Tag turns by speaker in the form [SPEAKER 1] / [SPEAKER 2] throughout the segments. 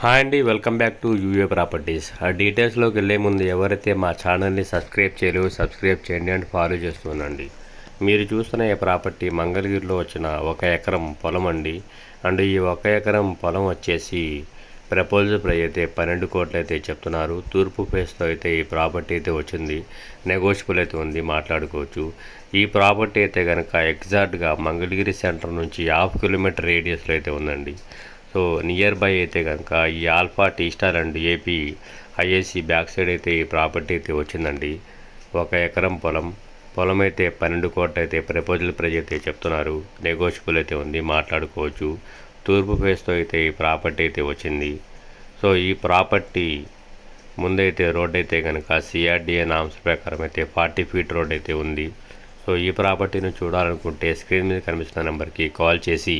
[SPEAKER 1] Hi అండి welcome back to UA properties. ఆ డీటెయిల్స్లోకి వెళ్ళే ముందు ఎవరైతే మా ఛానల్ని సబ్స్క్రైబ్ చేయలేవు సబ్స్క్రైబ్ చేయండి అండ్ ఫాలో చేస్తుండండి. మీరు చూస్తున్న ఈ ప్రాపర్టీ మంగళగిరిలో వచ్చిన ఒక ఎకరం పొలం అండి. అండ్ ఈ ఒక ఎకరం పొలం వచ్చేసి ప్రపోజల్ ప్రైస్ అయితే పన్నెండు కోట్లు అయితే చెప్తున్నారు. తూర్పు ఫేస్తో అయితే ఈ ప్రాపర్టీ అయితే వచ్చింది. నెగోషియబుల్ అయితే ఉంది మాట్లాడుకోవచ్చు. ఈ ప్రాపర్టీ అయితే కనుక ఎగ్జాక్ట్గా మంగళగిరి సెంటర్ నుంచి హాఫ్ కిలోమీటర్ రేడియస్లో అయితే ఉందండి. సో నియర్ బై అయితే కనుక ఈ alpha T star and AP IAC back side అయితే ఈ ప్రాపర్టీ అయితే వచ్చిందండి. ఒక ఎకరం పొలం పొలం అయితే పన్నెండు కోట్ల అయితే ప్రపోజల్ ప్రైజ్ అయితే చెప్తున్నారు. నెగోషియబుల్ అయితే ఉంది మాట్లాడుకోవచ్చు. తూర్పు ఫేస్తో అయితే ఈ ప్రాపర్టీ అయితే వచ్చింది. సో ఈ ప్రాపర్టీ ముందైతే రోడ్ అయితే కనుక సిఆర్డిఏ నామ్స్ ప్రకారం అయితే ఫార్టీ ఫీట్ రోడ్ అయితే ఉంది. సో ఈ ప్రాపర్టీని చూడాలనుకుంటే స్క్రీన్ మీద కనిపిస్తున్న నెంబర్కి కాల్ చేసి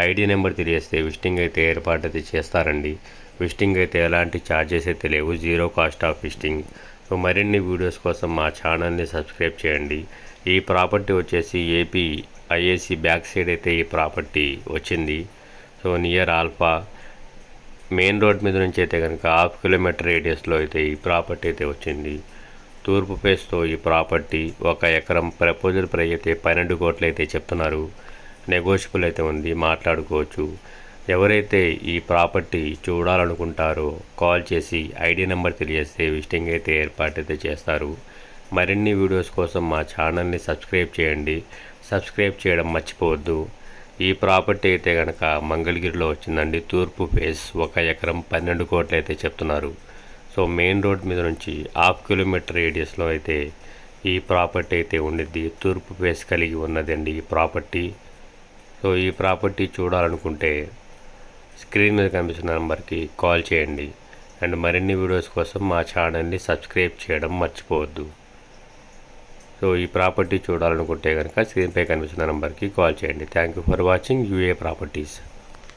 [SPEAKER 1] ఐడి నెంబర్ తెలియస్తే విజిటింగ్ అయితే ఏర్పాటు అయితే చేస్తారండి. విజిటింగ్ అయితే ఎలాంటి ఛార్జెస్ అయితే లేవు. Zero cost of visiting. So మరిన్ని వీడియోస్ కోసం మా ఛానల్ని సబ్స్క్రైబ్ చేయండి. ఈ ప్రాపర్టీ వచ్చేసి ఏపీ ఐఏసీ బ్యాక్ సైడ్ అయితే ఈ ప్రాపర్టీ వచ్చింది. So near alpha main road మీద నుంచి అయితే కనుక హాఫ్ కిలోమీటర్ రేడియస్లో అయితే ఈ ప్రాపర్టీ అయితే వచ్చింది. తూర్పు ఫేస్తో ఈ ప్రాపర్టీ ఒక ఎకరం ప్రపోజల్ ప్రై అయితే పన్నెండు కోట్లు అయితే చెప్తున్నారు. నెగోషియబుల్ అయితే ఉంది మాట్లాడుకోవచ్చు. ఎవరైతే ఈ ప్రాపర్టీ చూడాలనుకుంటారో కాల్ చేసి ఐడి నెంబర్ తెలియజేస్తే విజిటింగ్ అయితే ఏర్పాటు అయితే చేస్తారు. మరిన్ని వీడియోస్ కోసం మా ఛానల్ని సబ్స్క్రైబ్ చేయండి. సబ్స్క్రైబ్ చేయడం మర్చిపోవద్దు. ఈ ప్రాపర్టీ అయితే కనుక మంగళగిరిలో వచ్చిందండి. తూర్పు ఫేస్ ఒక ఎకరం పన్నెండు కోట్లు అయితే చెప్తున్నారు. సో మెయిన్ రోడ్ మీద నుంచి హాఫ్ కిలోమీటర్ రేడియస్లో అయితే ఈ ప్రాపర్టీ అయితే ఉండిద్ది. తూర్పు ఫేస్ కలిగి ఉన్నదండి ఈ ప్రాపర్టీ. సో ఈ ప్రాపర్టీ చూడాలనుకుంటే స్క్రీన్ మీద కనిపిస్తున్న నెంబర్కి కాల్ చేయండి. అండ్ మరిన్ని వీడియోస్ కోసం మా ఛానల్ని సబ్స్క్రైబ్ చేయడం మర్చిపోవద్దు. సో ఈ ప్రాపర్టీ చూడాలనుకుంటే కనుక స్క్రీన్పై కనిపిస్తున్న నెంబర్కి కాల్ చేయండి. Thank you for watching UA properties.